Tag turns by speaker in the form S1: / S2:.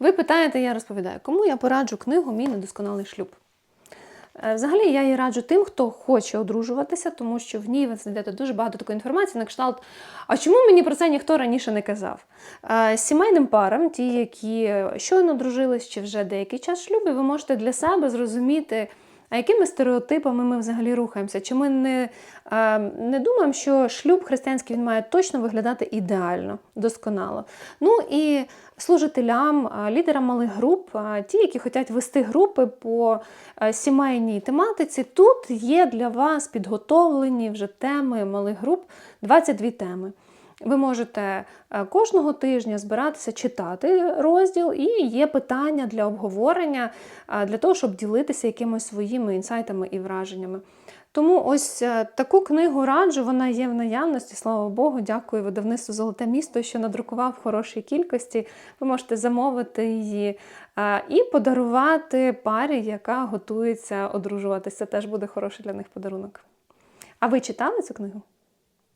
S1: Ви питаєте, я розповідаю, кому я пораджу книгу Мій недосконалий шлюб. Е, Взагалі я її раджу тим, хто хоче одружуватися, тому що в ній ви знайдете дуже багато такої інформації на кшталт. А чому мені про це ніхто раніше не казав? Е, Сімейним парам, ті, які щойно одружились чи вже деякий час шлюбі, ви можете для себе зрозуміти. А якими стереотипами ми взагалі рухаємося? Чи ми не, не думаємо, що шлюб християнський він має точно виглядати ідеально, досконало? Ну і служителям, лідерам малих груп, ті, які хочуть вести групи по сімейній тематиці, тут є для вас підготовлені вже теми малих груп, 22 теми. Ви можете е, кожного тижня збиратися читати розділ, і є питання для обговорення, для того, щоб ділитися якимись своїми інсайтами і враженнями. Тому ось е, таку книгу раджу, вона є в наявності, слава Богу, дякую видавництву Золоте місто, що надрукував в хорошій кількості. Ви можете замовити її і подарувати парі, яка готується одружуватися. Теж буде хороший для них подарунок. А ви читали цю книгу?